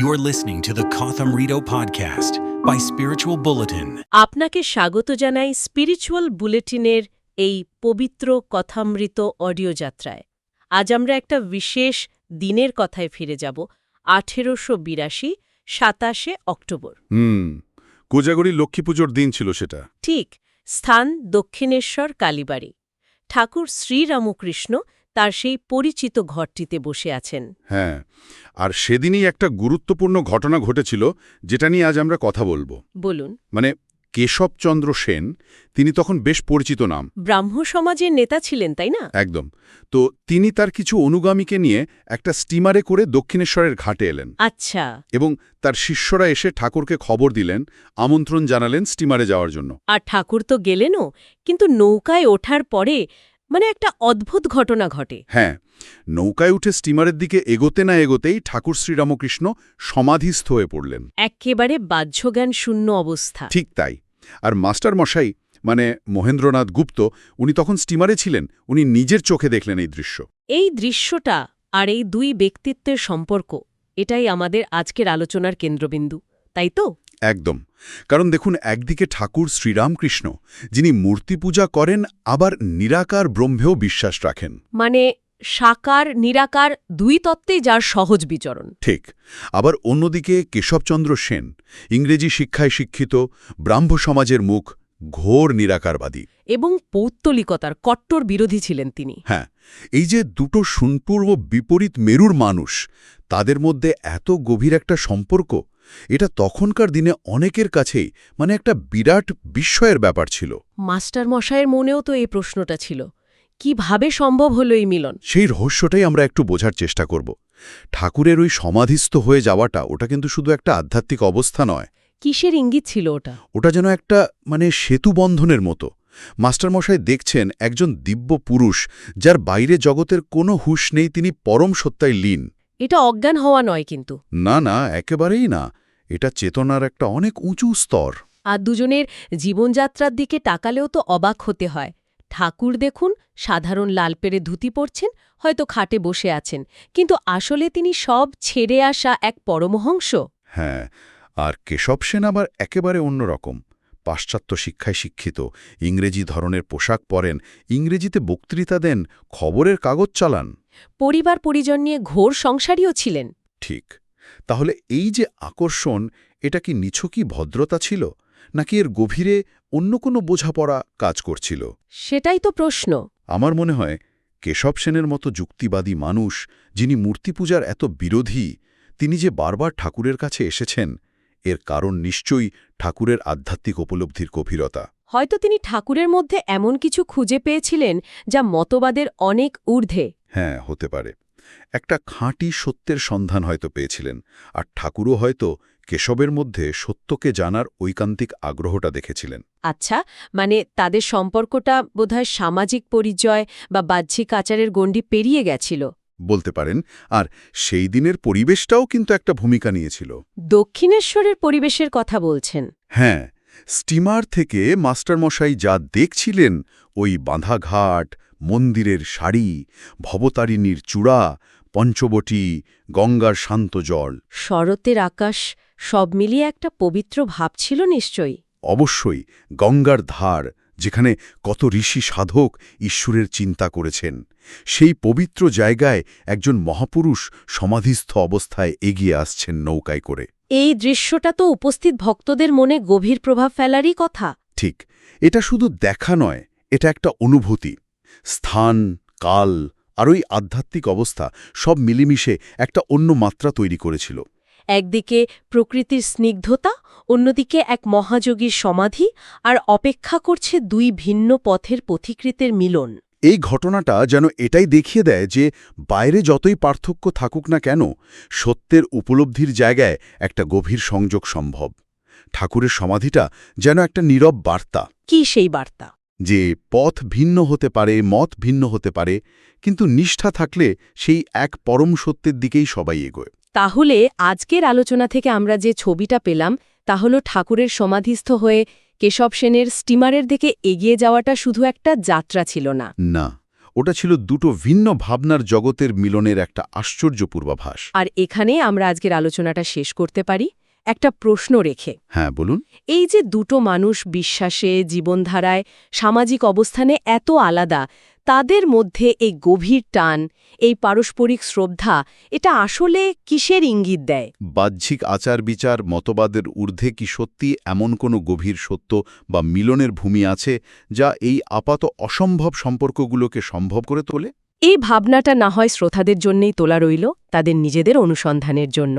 You're listening to the Kotham Rito podcast by Spiritual Bulletin. আপনাকে স্বাগত জানাই spiritual বুলেটিনের এই পবিত্র কথামৃত অডিও যাত্রায়। আজ আমরা একটা বিশেষ দিনের কথায় ফিরে যাব আঠেরোশো বিরাশি সাতাশে অক্টোবর। হুম কোজাগরি লক্ষ্মী পুজোর দিন ছিল সেটা। ঠিক স্থান দক্ষিণেশ্বর কালীবাড়ি। ঠাকুর শ্রীরামকৃষ্ণ তার সেই পরিচিত ঘরটিতে বসে আছেন। হ্যাঁ আর সেদিনই একটা গুরুত্বপূর্ণ ঘটনা ঘটেছিল যেটা নিয়ে আজ আমরা কথা বলব। বলুন। মানে কেশবচন্দ্র সেন তিনি তখন বেশ পরিচিত নাম। ব্রাহ্ম সমাজের নেতা ছিলেন তাই না? একদম। তো তিনি তার কিছু অনুগামীকে নিয়ে একটা স্টিমারে করে দক্ষিণেশ্বরের ঘাটে এলেন। আচ্ছা। এবং তার শিষ্যরা এসে ঠাকুরকে খবর দিলেন আমন্ত্রণ জানালেন স্টিমারে যাওয়ার জন্য। আর ঠাকুর তো গেলেনও কিন্তু নৌকায় ওঠার পরে মানে একটা অদ্ভুত ঘটনা ঘটে। হ্যাঁ নৌকায় উঠে স্টিমারের দিকে এগোতে না এগোতেই ঠাকুর শ্রীরামকৃষ্ণ সমাধিস্থ হয়ে পড়লেন। একেবারে বাহ্যজ্ঞান শূন্য অবস্থা। ঠিক তাই। আর মাস্টার মশাই মানে মহেন্দ্রনাথ গুপ্ত উনি তখন স্টিমারে ছিলেন উনি নিজের চোখে দেখলেন এই দৃশ্য। এই দৃশ্যটা আর এই দুই ব্যক্তিত্বের সম্পর্ক এটাই আমাদের আজকের আলোচনার কেন্দ্রবিন্দু তাই তো? একদম। কারণ দেখুন একদিকে ঠাকুর শ্রীরামকৃষ্ণ যিনি মূর্তি পূজা করেন আবার নিরাকার ব্রহ্মেও বিশ্বাস রাখেন। মানে সাকার নিরাকার দুই তত্ত্বেই যার সহজ বিচরণ। ঠিক। আবার অন্যদিকে কেশবচন্দ্র সেন ইংরেজি শিক্ষায় শিক্ষিত ব্রাহ্ম সমাজের মুখ ঘোর নিরাকারবাদী। এবং পৌত্তলিকতার কট্টর বিরোধী ছিলেন তিনি। হ্যাঁ এই যে দুটো সুনপূর্ব বিপরীত মেরুর মানুষ তাদের মধ্যে এত গভীর একটা সম্পর্ক এটা তখনকার দিনে অনেকের কাছেই মানে একটা বিরাট বিস্ময়ের ব্যাপার ছিল। মাস্টার মশায়ের মনেও তো এই প্রশ্নটা ছিল কীভাবে সম্ভব হলো এই মিলন? সেই রহস্যটাই আমরা একটু বোঝার চেষ্টা করব। ঠাকুরের ওই সমাধিস্থ হয়ে যাওয়াটা ওটা কিন্তু শুধু একটা আধ্যাত্মিক অবস্থা নয়। কিসের ইঙ্গিত ছিল ওটা? ওটা যেন একটা মানে সেতুবন্ধনের মতো। মাস্টারমশাই দেখছেন একজন দিব্য পুরুষ যার বাইরে জগতের কোনো হুঁশ নেই তিনি পরম সত্যায় লীন। এটা অজ্ঞান হওয়া নয় কিন্তু। না না একেবারেই না। এটা চেতনার একটা অনেক উঁচু স্তর। আর দুজনের জীবনযাত্রার দিকে তাকালেও তো অবাক হতে হয়। ঠাকুর দেখুন সাধারণ লাল পেরে ধুতি পরছেন হয়তো খাটে বসে আছেন। কিন্তু আসলে তিনি সব ছেড়ে আসা এক পরমহংস। হ্যাঁ আর কেশব সেন আবার একেবারে অন্যরকম। পাশ্চাত্য শিক্ষায় শিক্ষিত ইংরেজি ধরনের পোশাক পরেন ইংরেজিতে বক্তৃতা দেন খবরের কাগজ চালান। পরিবার পরিজন নিয়ে ঘোর সংসারীও ছিলেন। ঠিক। তাহলে এই যে আকর্ষণ এটা কি নিছকই ভদ্রতা ছিল নাকি এর গভীরে অন্য কোনো বোঝাপড়া কাজ করছিল? সেটাই তো প্রশ্ন। আমার মনে হয় কেশব সেনের মতো যুক্তিবাদী মানুষ যিনি মূর্তি পূজার এত বিরোধী তিনি যে বারবার ঠাকুরের কাছে এসেছেন এর কারণ নিশ্চয়ই ঠাকুরের আধ্যাত্মিক উপলব্ধির গভীরতা। হয়তো তিনি ঠাকুরের মধ্যে এমন কিছু খুঁজে পেয়েছিলেন যা মতবাদের অনেক ঊর্ধ্বে। হ্যাঁ হতে পারে। একটা খাঁটি সত্যের সন্ধান হয়তো পেয়েছিলেন আর ঠাকুরও হয়তো কেশবের মধ্যে সত্যকে জানার ঐকান্তিক আগ্রহটা দেখেছিলেন। আচ্ছা মানে তাদের সম্পর্কটা বোধহয় সামাজিক পরিচয় বা বাহ্যিক আচারের গণ্ডি পেরিয়ে গেছিল। বলতে পারেন আর সেই দিনের পরিবেশটাও কিন্তু একটা ভূমিকা নিয়েছিল। দক্ষিণেশ্বরের পরিবেশের কথা বলছেন। হ্যাঁ স্টিমার থেকে মাস্টারমশাই যা দেখছিলেন ওই বাঁধাঘাট মন্দিরের শাড়ি ভবতারিণীর চূড়া পঞ্চবটী গঙ্গার শান্ত জল। শরতের আকাশ সব মিলিয়ে একটা পবিত্র ভাব ছিল নিশ্চয়ই। অবশ্যই গঙ্গার ধার যেখানে কত ঋষি সাধক ঈশ্বরের চিন্তা করেছেন। সেই পবিত্র জায়গায় একজন মহাপুরুষ সমাধিস্থ অবস্থায় এগিয়ে আসছেন নৌকায় করে। এই দৃশ্যটা তো উপস্থিত ভক্তদের মনে গভীর প্রভাব ফেলারই কথা। ঠিক এটা শুধু দেখা নয় এটা একটা অনুভূতি। স্থান কাল আর ওই আধ্যাত্মিক অবস্থা সব মিলেমিশে একটা অন্য মাত্রা তৈরি করেছিল। একদিকে প্রকৃতির স্নিগ্ধতা অন্যদিকে এক মহাযোগীর সমাধি আর অপেক্ষা করছে দুই ভিন্ন পথের পথিকৃতের মিলন। এই ঘটনাটা যেন এটাই দেখিয়ে দেয় যে বাইরে যতই পার্থক্য থাকুক না কেন সত্যের উপলব্ধির জায়গায় একটা গভীর সংযোগ সম্ভব। ঠাকুরের সমাধিটা যেন একটা নীরব বার্তা। কি সেই বার্তা? যে পথ ভিন্ন হতে পারে মত ভিন্ন হতে পারে কিন্তু নিষ্ঠা থাকলে সেই এক পরম সত্যের দিকেই সবাই এগোয়। তাহলে আজকের আলোচনা থেকে আমরা যে ছবিটা পেলাম তা হল ঠাকুরের সমাধিস্থ হয়ে কেশব সেনের স্টিমারের দিকে এগিয়ে যাওয়াটা শুধু একটা যাত্রা ছিল না। না ওটা ছিল দুটো ভিন্ন ভাবনার জগতের মিলনের একটা আশ্চর্য পূর্বাভাস। আর এখানে আমরা আজকের আলোচনাটা শেষ করতে পারি। একটা প্রশ্ন রেখে। হ্যাঁ বলুন। এই যে দুটো মানুষ বিশ্বাসে জীবনধারায় সামাজিক অবস্থানে এত আলাদা তাদের মধ্যে এই গভীর টান এই পারস্পরিক শ্রদ্ধা এটা আসলে কিসের ইঙ্গিত দেয়? বাহ্যিক আচার বিচার মতবাদের ঊর্ধ্বে কি সত্যি এমন কোনো গভীর সত্য বা মিলনের ভূমি আছে যা এই আপাত অসম্ভব সম্পর্কগুলোকে সম্ভব করে তোলে? এই ভাবনাটা না হয় শ্রোতাদের জন্যেই তোলা রইল তাদের নিজেদের অনুসন্ধানের জন্য।